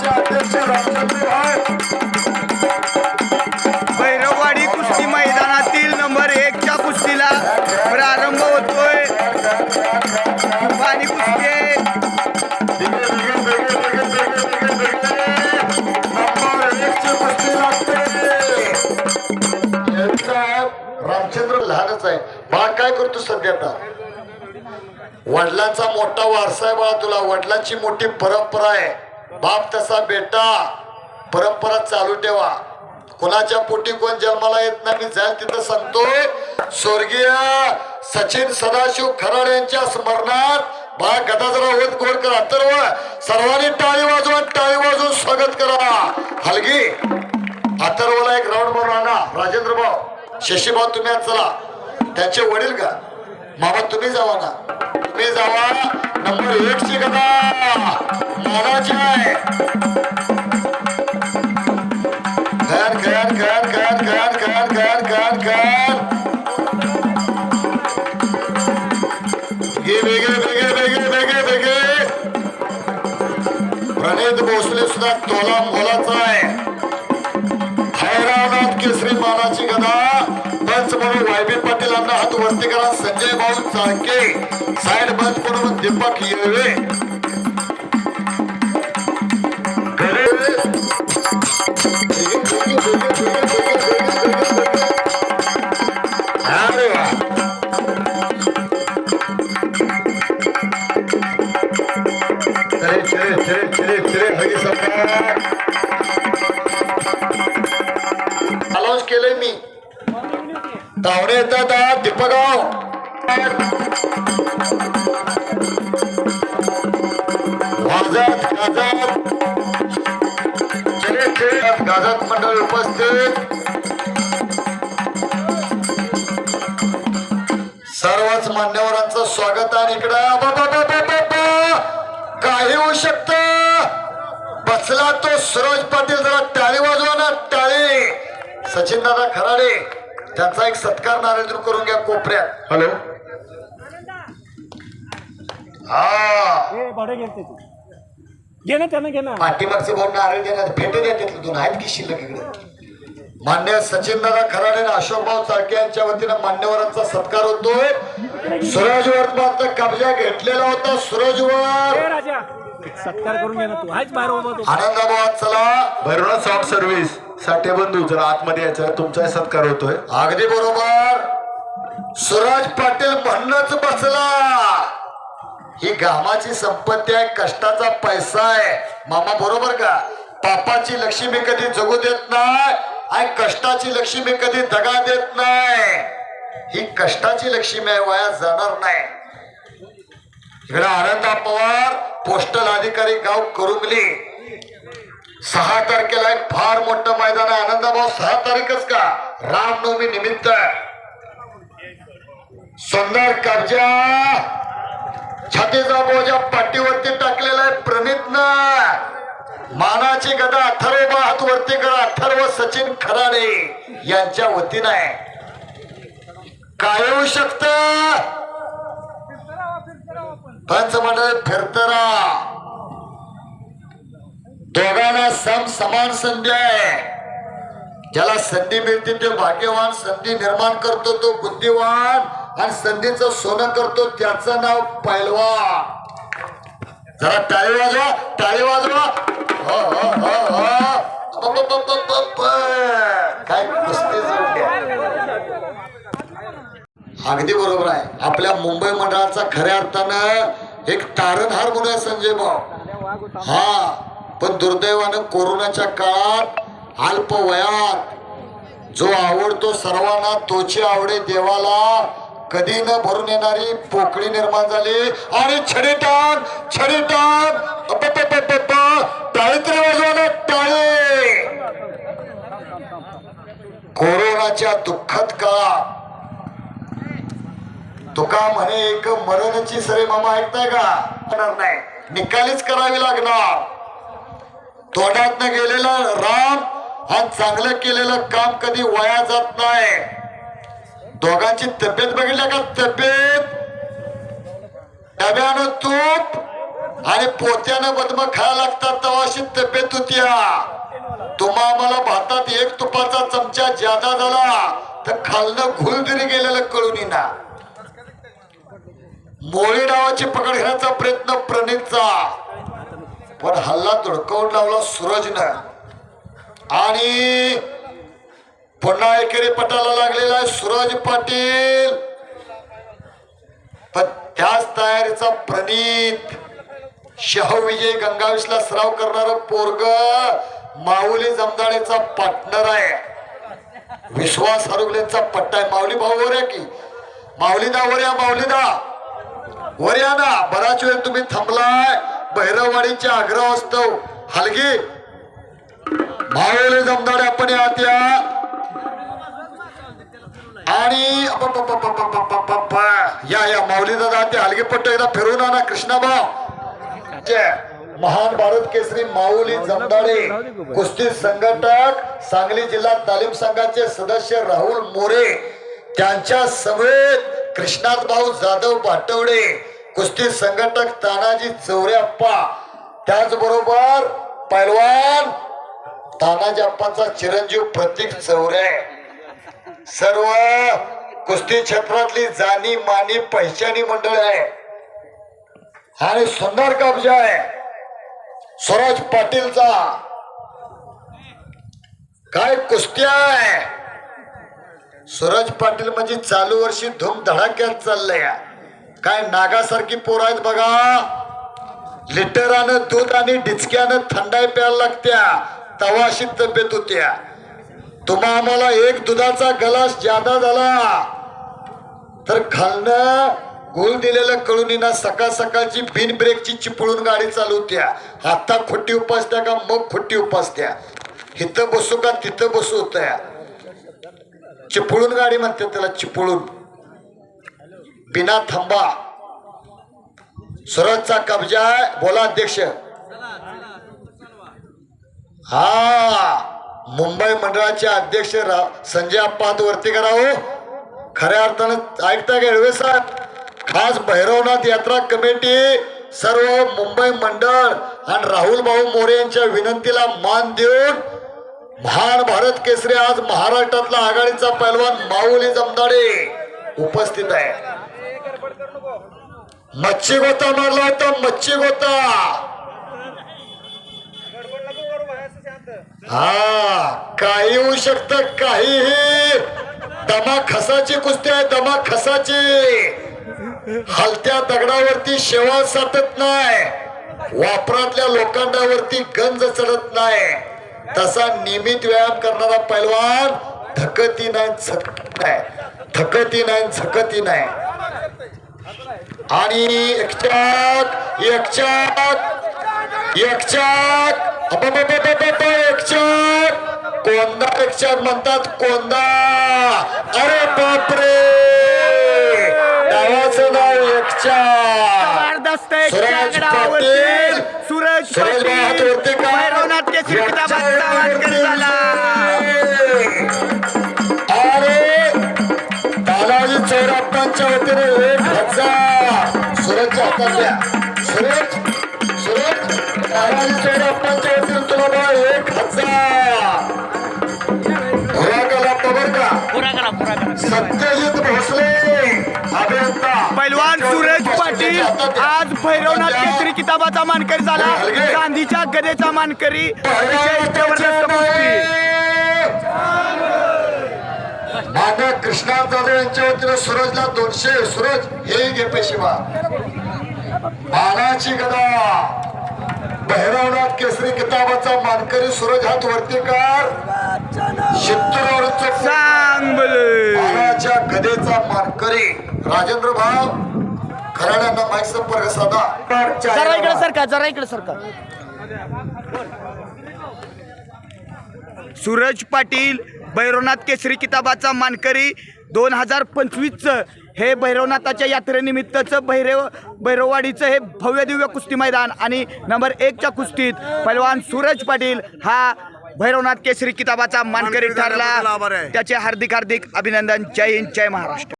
मंडळाचे अध्यक्ष रामचंद्र भाई भैरववाडी कुस्ती मैदानातील नंबर एकच्या कुस्तीला प्रारंभ होतोय. पाणी रामचंद्र लहानच आहे. बाळ काय करतो सध्या आता? वडिलांचा मोठा वारसा आहे बाळा तुला. वडिलांची मोठी परंपरा आहे. बाप तसा बेटा. परंपरा चालू ठेवा. कोणाच्या पोटी कोण जन्माला येत नाही मी जाईल तिथं सांगतो. स्वर्गीय सचिन सदाशिव खराड यांच्या स्मरणात बा गदा जरा होत गोड करा तर सर्वांनी टाळी वाजवा टाळी वाजवून स्वागत करा. हलगी. अथर्वला एक राऊंड म्हणून आणा. राजेंद्र भाऊ शशीभाऊ तुम्ही आज चला. त्यांचे वडील का? मामा तुम्ही जावा ना. तुम्ही जावा. नंबर एक ची गदा मानाची आहे. घाण घाण घाण घाण घाण घाण घाण घाण घाण घे वेगळे वेगळे वेगळे वेगळे वेगळे. प्रणित भोसले सुद्धा तोला मोलाचा आहे. हैरानात केसरी मानाची गदा भाऊ म्हणून वायबी पाटील यांना हात वरती करा संजय भाऊ चाळके. साइड बंद करून दीपक येवे धावणे येतात दीपगाव वाजत गाजत चले चले गाजत मंडळ उपस्थित। सर्वच मान्यवरांचं स्वागत आहे इकडं. बाबा काही होऊ शकत. बसला तो सरोज पाटील जरा टाळी वाजवा ना टाळी. सचिन दादा खराडे त्यांचा एक सत्कार नारेंद्र करून घ्या कोपऱ्यात. हॅलो. घे ना त्यानं घे ना. पाठीमागचे भाऊ नारळ देण्यात भेटे द्या तिथलं आहेत की शिल्लक इकडे. मान्य सचिन दादा खराडे आणि अशोकभाऊ चाळके यांच्या वतीनं मान्यवरांचा सत्कार होतोय. सूरजवर कब्जा घेतलेला होता सूरजवर राजा. सत्कार करून घे ना तू. हाच बाहेर उभा आनंदाबाद चला. भैरवनाथ सॉफ्ट सर्व्हिस साठे बंधू जरा आतमध्ये यायचं तुमचा सत्कार होतोय. अगदी बरोबर. सुराज पाटील म्हणणंच बसला. ही घामाची संपत्ती आहे कष्टाचा पैसा आहे. मामा बरोबर का? पापाची लक्ष्मी कधी जगू देत नाही आणि कष्टाची लक्ष्मी कधी दगा देत नाही. ही कष्टाची लक्ष्मी आहे वया जाणार नाही. आनंदा पवार पोस्टल अधिकारी गाव करुंगली सहा तारखेला एक फार मोठं मैदान आहे. आनंदाभाऊ सहा तारीखच का? रामनवमी निमित्त. सुंदर कब्जा छातीचा बोजा पाठीवरती टाकलेला आहे प्रणितनं. मानाची गदा अथर्व बा हात वरती करा अथर्व सचिन खराडे यांच्या वतीनं आहे. काय होऊ शकतं? पंचमंडळ फिरतरा. दोघांना सम समान संधी आहे. ज्याला संधी मिळते ते भाग्यवान संधी निर्माण करतो तो बुद्धिवान आणि संधीचं सोनं करतो त्याचं नाव पैलवा जरा टाळी वाजवा टाळी वाजवा. हो हो हो हो. अगदी बरोबर आहे. आपल्या मुंबई मंडळाचा खऱ्या अर्थानं एक तारणहार म्हणूया संजय भाऊ. हा पण दुर्दैवानं कोरोनाच्या काळात अल्प वयात जो आवडतो सर्वांना तोची आवडे देवाला कधी न भरून येणारी पोकळी निर्माण झाली. आणि छडी टाक छडी टाक अप्पप्पप्पप्प. टाळी. कोरोनाच्या दुःखद काळात तुका म्हणे एक मरणची सरे मामा ऐकताय का? होणार नाही. निकालीच करावी लागणार. तोंडात गेलेला राम हा चांगलं केलेलं काम कधी वाया जात नाही. दोघांची तब्येत बघितल्या का? तब्येत. डब्यानं तूप आणि पोत्यानं बदम खायला लागतात तेव्हा अशी तब्येत होत्या तुम्हा आम्हाला भातात एक तुपाचा चमचा ज्यादा झाला तर खालनं घुल तरी गेलेलं कळून येईना. मोळी डावाची पकड घेण्याचा प्रयत्न प्रणितचा. पण हल्ला धुडकावून लावला सूरजनं. आणि पुन्हा एकेरी पटाला लागलेला आहे सूरज पाटील. पण त्याच तयारीचा प्रणित. शाहू विजय गंगावीसला सराव करणार पोरग माऊली जमदाडेचा पार्टनर आहे. विश्वास हरुगलेचा पट्टा आहे. माऊली भाऊ वर की. माऊलीदा वर माऊलीदा वर या ना बराच वेळ तुम्ही थांबलाय. भैरववाडीच्या आग्रह असतो हलगी. भावले जमदार आपण या त्या आणि या या माऊली दादा ते हलगी पट्ट एकदा फिरून आणा कृष्णाभाव जय. महान भारत केसरी माऊली जमदाडे. कुस्ती संघटक सांगली जिल्हा तालीम संघाचे सदस्य राहुल मोरे. त्यांच्या समेत कृष्णात भाऊ जाधव पाटवडे. कुस्ती संघटक तानाजी चौऱ्याप्पा त्याचबरोबर पैलवान तानाजी अप्पांचा चिरंजीव प्रतीक चौरे. सर्व कुस्ती क्षेत्रातली जाणी मानी पहिचानी मंडळ आहे. आणि सुंदर कब्जा आहे. स्वराज पाटीलचा. काय कुस्ती आहे? सूरज पाटील म्हणजे चालू वर्षी धूम धडाक्यात चाललंय. काय नागासारखी पोर आहेत बघा. लिटरानं दूध आणि डिचक्यानं थंडाई प्यायला लागत्या. तवा अशी तब्येत होत्या. तुम्हा आम्हाला एक दुधाचा गलास ज्यादा झाला. तर खालनं गोल दिलेलं कळून सकाळ सकाळची बिन ब्रेकची चिपळून गाडी चालवत्या आता खोटी उपासत्या का मग खोटी उपासत्या? इथं बसू का तिथं बसू होत्या? चिपळून गाडी म्हणते त्याला चिपळून बिना थांबा. सुरतचा कब्जा आहे. बोला अध्यक्ष. हा मुंबई मंडळाचे अध्यक्ष रा संजय अप्पा वरती करावं हो. खऱ्या अर्थानं ऐकता गेळवे साहेब? खास भैरवनाथ यात्रा कमिटी सर्व मुंबई मंडळ आणि राहुल भाऊ मोरे यांच्या विनंतीला मान देऊन महान भारत केसरी आज महाराष्ट्रातला आघाडीचा पैलवान माऊली जमदाडे उपस्थित आहे. मच्छी गोता मारला होता मच्छी गोता. हा काही होऊ शकत काहीही. दमा खसाची कुस्ती आहे दमा खसाची. हलत्या दगडावरती शेवाळ साठत नाही. वापरातल्या लोखंडावरती गंज चढत नाही. तसा नियमित व्यायाम करणारा पैलवान थकती नाही. थकती नाही झकती नाही. आणि एक चाक एक चाक एक चाक. एक चाक. कोंदा एक चाक म्हणतात कोंदा अरे बापरे! नावाचं नाव एक चाक. सुरेश सुरेश पैलवान सुरेश पाटील आज भैरवनाथ केसरी किताबाचा मानकरी झाला. गांधीच्या गदेचा मानकरी. कृष्णा जाधव यांच्या वतीनं सूरजला दोनशे सूरज हे घे पेशिवा मानाची गदा भैरवनाथ केसरी किताबाचा मानकरी सूरज हात वरती कर बले मानाच्या गदेचा मानकरी राजेंद्र भाव खराड्यांना माईक संपर्क साधा. जरा इकडे सरका जरा इकडे सरका सूरज पाटील भैरवनाथ केसरी किताबाचा मानकरी दोन हजार पंचवीसचं हे भैरवनाथाच्या यात्रेनिमित्तचं भैरव भैरववाडीचं हे भव्य दिव्य कुस्ती मैदान आणि नंबर एकच्या कुस्तीत पैलवान सूरज पाटील हा भैरवनाथ केसरी किताबाचा मानकरी ठरला. त्याचे हार्दिक हार्दिक अभिनंदन. जय हिंद जय महाराष्ट्र.